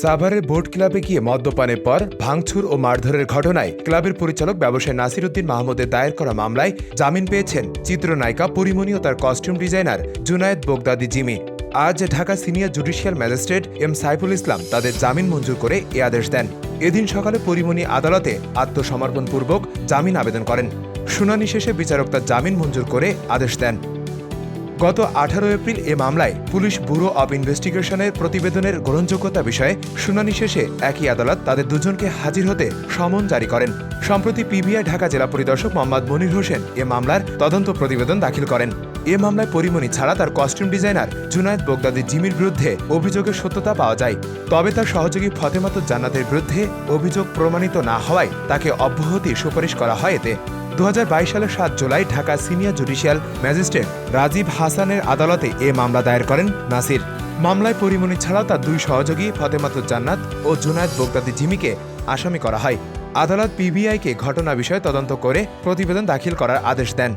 সাভারের বোট ক্লাবে গিয়ে মদ্যপানের পর ভাঙচুর ও মারধরের ঘটনায় ক্লাবের পরিচালক ব্যবসায়ী নাসির উদ্দিন মাহমুদের দায়ের করা মামলায় জামিন পেয়েছেন চিত্রনায়িকা পরিমণি ও তার কস্টিউম ডিজাইনার জুনায়েদ বোগদাদি জিমি। আজ Dhaka senior judicial magistrate M Saiful Islam তাদের জামিন মঞ্জুর করে এ আদেশ দেন। এদিন সকালে পরিমণি আদালতে আত্মসমর্পণপূর্বক জামিন আবেদন করেন। শুনানি শেষে বিচারক তার জামিন মঞ্জুর করে আদেশ দেন। গত আঠারো এপ্রিল এ মামলায় পুলিশ ব্যুরো অব ইনভেস্টিগেশনের প্রতিবেদনের গ্রহণযোগ্যতা বিষয়ে শুনানি শেষে একই আদালত তাদের দুজনকে হাজির হতে সমন জারি করেন। সম্প্রতি পিবিআই ঢাকা জেলা পরিদর্শক মোহাম্মদ মনির হোসেন এ মামলার তদন্ত প্রতিবেদন দাখিল করেন। এ মামলায় পরিমণি ছাড়া তার কস্টিউম ডিজাইনার জুনায়েদ বোগদাদি জিমির বিরুদ্ধে অভিযোগের সত্যতা পাওয়া যায়। তবে তার সহযোগী ফতেমাতুর জান্নাতের বিরুদ্ধে অভিযোগ প্রমাণিত না হওয়ায় তাকে অব্যাহতির সুপারিশ করা হয় এতে। দু হাজার বাইশ সালের সাত July Dhaka senior judicial magistrate Rajib হাসানের আদালতে এ মামলা দায়ের করেন নাসির। মামলায় পরিমণি ছাড়াও তার দুই সহযোগী ফতেমাতুর জান্নাত ও জুনায়েদ বোগদাদি জিমিকে আসামি করা হয়। আদালত পিবিআইকে ঘটনা বিষয়ে তদন্ত করে প্রতিবেদন দাখিল করার আদেশ দেন।